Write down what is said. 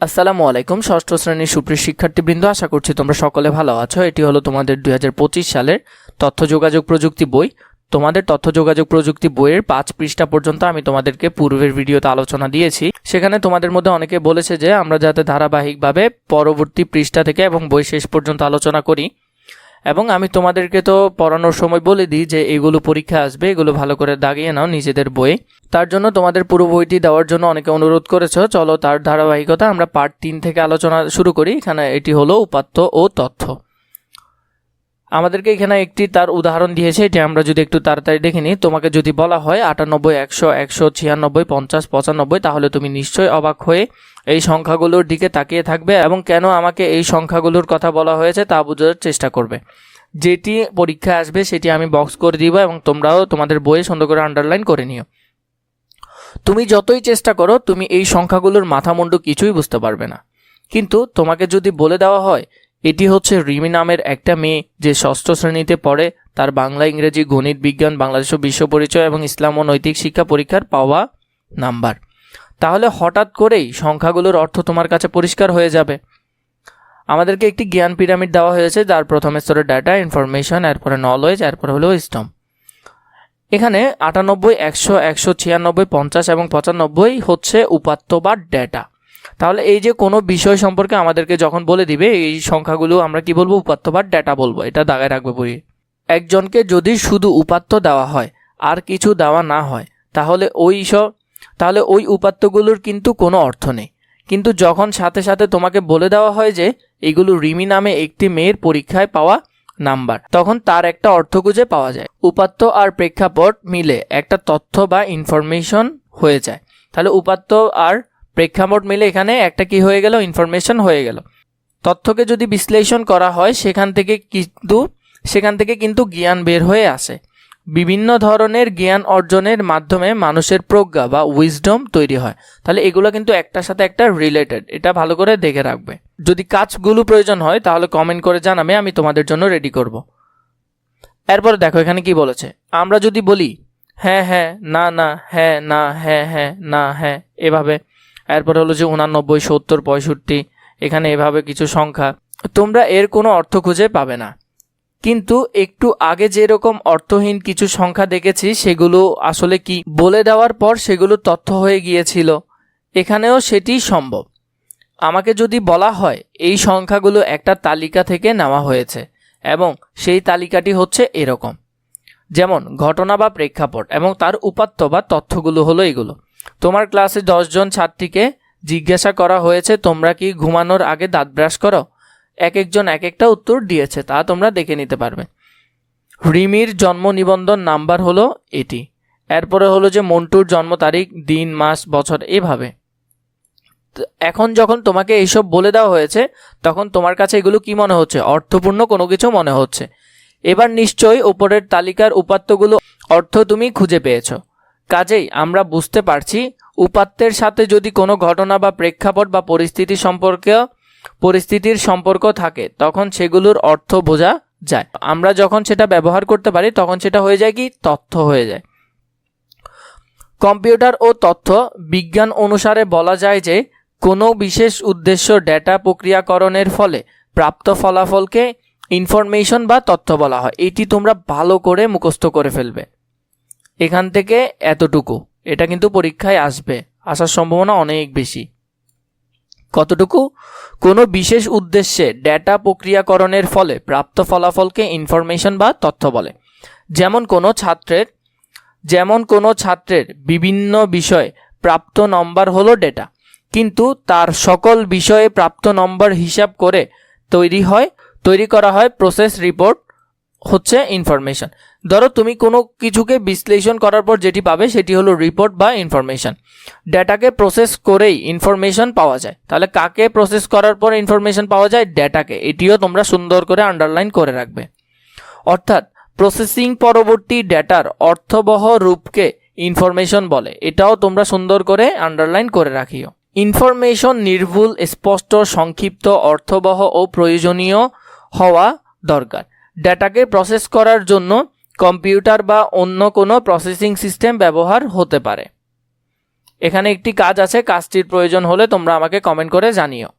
আসসালামু আলাইকুম, ষষ্ঠ শ্রেণির সুপ্রিয় শিক্ষার্থীবৃন্দ, আশা করছি তোমরা সকলে ভালো আছো। এটি হলো তোমাদের দুই হাজার পঁচিশ সালের তথ্য যোগাযোগ প্রযুক্তি বই। তোমাদের তথ্য যোগাযোগ প্রযুক্তি বইয়ের পাঁচ পৃষ্ঠা পর্যন্ত আমি তোমাদেরকে পূর্বের ভিডিওতে আলোচনা দিয়েছি। সেখানে তোমাদের মধ্যে অনেকে বলেছে যে, আমরা যাতে ধারাবাহিকভাবে পরবর্তী পৃষ্ঠা থেকে এবং বই শেষ পর্যন্ত আলোচনা করি। এবং আমি তোমাদেরকে তো পড়ানোর সময় বলে দিই যে এগুলো পরীক্ষা আসবে, এগুলো ভালো করে দাগিয়ে নাও নিজেদের বইয়ে। তার জন্য তোমাদের পুরো বইটি দেওয়ার জন্য অনেকে অনুরোধ করেছ। চলো তার ধারাবাহিকতা আমরা পার্ট তিন থেকে আলোচনা শুরু করি। এখানে এটি হলো উপাত্ত ও তথ্য। আমাদেরকে এখানে একটি তার উদাহরণ দিয়েছে এটি আমরা যদি একটু তাড়াতাড়ি দেখে নিই। তোমাকে যদি বলা হয় আটানব্বই, একশো একশো, ছিয়ানব্বই, পঞ্চাশ, পঁচানব্বই, তাহলে তুমি নিশ্চয়ই অবাক হয়ে এই সংখ্যাগুলোর দিকে তাকিয়ে থাকবে এবং কেন আমাকে এই সংখ্যাগুলোর কথা বলা হয়েছে তা বোঝার চেষ্টা করবে। যেটি পরীক্ষা আসবে সেটি আমি বক্স করে দিব এবং তোমরাও তোমাদের বইয়ে সুন্দর করে আন্ডারলাইন করে নিও। তুমি যতই চেষ্টা করো, তুমি এই সংখ্যাগুলোর মাথামুন্ডু কিছুই বুঝতে পারবে না। কিন্তু তোমাকে যদি বলে দেওয়া হয় এটি হচ্ছে রিমি নামের একটা মেয়ে যে ষষ্ঠ শ্রেণীতে পড়ে। তার বাংলা, ইংরেজি, গণিত, বিজ্ঞান, বাংলাদেশ বিশ্ব পরিচয় এবং ইসলাম ও নৈতিক শিক্ষা পরীক্ষার পাওয়া নাম্বার। তাহলে হঠাৎ করেই সংখ্যাগুলোর অর্থ তোমার কাছে পরিষ্কার হয়ে যাবে। আমাদেরকে একটি জ্ঞান পিরামিড দেওয়া হয়েছে, যার প্রথম স্তরে ডাটা, ইনফরমেশন, এরপরে নলেজ, এরপরে হলো স্টম এখানে আটানব্বই, একশো একশো ছিয়ানব্বই, পঞ্চাশ এবং পঁচানব্বই হচ্ছে উপাত্ত বা ডেটা। তাহলে এই যে কোনো বিষয় সম্পর্কে আমাদেরকে যখন বলে দিবে, এই সংখ্যাগুলো আমরা কি বলব? উপাত্ত বা ডেটা বলব। এটা দাগায় রাখবে বই। একজনকে যদি শুধু উপাত্ত দেওয়া হয় আর কিছু দেওয়া না হয়, তাহলে ওই সব তাহলে ওই উপাত্তগুলোর কিন্তু কোনো অর্থ নেই। কিন্তু যখন সাথে সাথে তোমাকে বলে দেওয়া হয় যে, এগুলো রিমি নামে একটি মেয়ের পরীক্ষায় পাওয়া নাম্বার, তখন তার একটা অর্থ খুঁজে পাওয়া যায়। উপাত্ত আর প্রেক্ষাপট মিলে একটা তথ্য বা ইনফরমেশন হয়ে যায়। তাহলে উপাত্ত আর প্রেক্ষাপট মিলে এখানে একটা কি হয়ে গেল? ইনফরমেশন হয়ে গেল। তথ্যকে যদি বিশ্লেষণ করা হয়, সেখান থেকে কিন্তু, সেখান থেকে কিন্তু জ্ঞান বের হয়ে আসে। বিভিন্ন ধরনের জ্ঞান অর্জনের মাধ্যমে মানুষের প্রজ্ঞা বা উইজডম তৈরি হয়। তাহলে এগুলো কিন্তু একটার সাথে একটা রিলেটেড এটা ভালো করে দেখে রাখবে। যদি কাজগুলো প্রয়োজন হয়, তাহলে কমেন্ট করে জানাবে, আমি তোমাদের জন্য রেডি করব। এরপরে দেখো, এখানে কি বলেছে? আমরা যদি বলি হ্যাঁ হ্যাঁ না না হ্যাঁ না হ্যাঁ হ্যাঁ না হ্যাঁ এভাবে এরপর হলো যে উনানব্বই, সত্তর, পঁয়ষট্টি, এখানে এভাবে কিছু সংখ্যা। তোমরা এর কোনো অর্থ খুঁজে পাবে না। কিন্তু একটু আগে যেরকম অর্থহীন কিছু সংখ্যা দেখেছি, সেগুলো আসলে কি বলে দেওয়ার পর সেগুলো তথ্য হয়ে গিয়েছিল। এখানেও সেটি সম্ভব। আমাকে যদি বলা হয়, এই সংখ্যাগুলো একটা তালিকা থেকে নেওয়া হয়েছে এবং সেই তালিকাটি হচ্ছে এরকম। যেমন, ঘটনা বা প্রেক্ষাপট এবং তার উপাত্ত বা তথ্যগুলো হলো এগুলো। তোমার ক্লাসে দশজন ছাত্রীকে জিজ্ঞাসা করা হয়েছে, তোমরা কি ঘুমানোর আগে দাঁত ব্রাশ করো? এক একজন এক একটা উত্তর দিয়েছে, তা তোমরা দেখে নিতে পারবে। রিমির জন্ম নিবন্ধন নাম্বার হলো এটি। এরপরে হলো যে মন্টুর জন্ম তারিখ, দিন, মাস, বছর, এভাবে। এখন যখন তোমাকে এইসব বলে দেওয়া হয়েছে, তখন তোমার কাছে এগুলো কি মনে হচ্ছে? অর্থপূর্ণ কোনো কিছু মনে হচ্ছে। এবার নিশ্চয়ই ওপরের তালিকার উপাত্তগুলো অর্থ তুমি খুঁজে পেয়েছ। কাজেই আমরা বুঝতে পারছি উপাত্তের সাথে যদি কোনো ঘটনা বা প্রেক্ষাপট বা পরিস্থিতি সম্পর্কে, পরিস্থিতির সম্পর্ক থাকে, তখন সেগুলোর অর্থ বোঝা যায়। আমরা যখন সেটা ব্যবহার করতে পারি, তখন সেটা হয়ে যায় কি? তথ্য হয়ে যায়। কম্পিউটার ও তথ্য বিজ্ঞান অনুসারে বলা যায় যে, কোনো বিশেষ উদ্দেশ্য ডেটা প্রক্রিয়াকরণের ফলে প্রাপ্ত ফলাফলকে ইনফরমেশন বা তথ্য বলা হয়। এটি তোমরা ভালো করে মুখস্থ করে ফেলবে। এখান থেকে এতটুকু। এটা কিন্তু পরীক্ষায় আসবে। আসার সম্ভাবনা অনেক বেশি। কতটুকু? কোনো বিশেষ উদ্দেশ্যে ডেটা প্রক্রিয়াকরণের ফলে প্রাপ্ত ফলাফলকে ইনফরমেশন বা তথ্য বলে। যেমন কোনো ছাত্রের, যেমন কোনো ছাত্রের বিভিন্ন বিষয়ে প্রাপ্ত নম্বর হলো ডেটা। কিন্তু তার সকল বিষয়ে প্রাপ্ত নম্বর হিসাব করে তৈরি হয়, তৈরি করা হয় প্রসেস রিপোর্ট হচ্ছে ইনফরমেশন ধরো তুমি কোনো কিছুকে বিশ্লেষণ করার পর যেটি পাবে সেটি হলো রিপোর্ট বা ইনফরমেশন ডেটাকে প্রসেস করেই ইনফরমেশন পাওয়া যায়। তাহলে কাকে প্রসেস করার পর ইনফরমেশন পাওয়া যায়? ডেটাকে এটিও তোমরা সুন্দর করে আন্ডারলাইন করে রাখবে। অর্থাৎ প্রসেসিং পরবর্তী ডেটার অর্থবহ রূপকে ইনফরমেশন বলে। এটাও তোমরা সুন্দর করে আন্ডারলাইন করে রাখিও। ইনফরমেশন নির্ভুল, স্পষ্ট, সংক্ষিপ্ত, অর্থবহ ও প্রয়োজনীয় হওয়া দরকার। ডেটাকে প্রসেস করার জন্য কম্পিউটার বা অন্য কোনো প্রসেসিং সিস্টেম ব্যবহার হতে পারে। এখানে একটি কাজ আছে, কাজটির প্রয়োজন হলে তোমরা আমাকে কমেন্ট করে জানিও।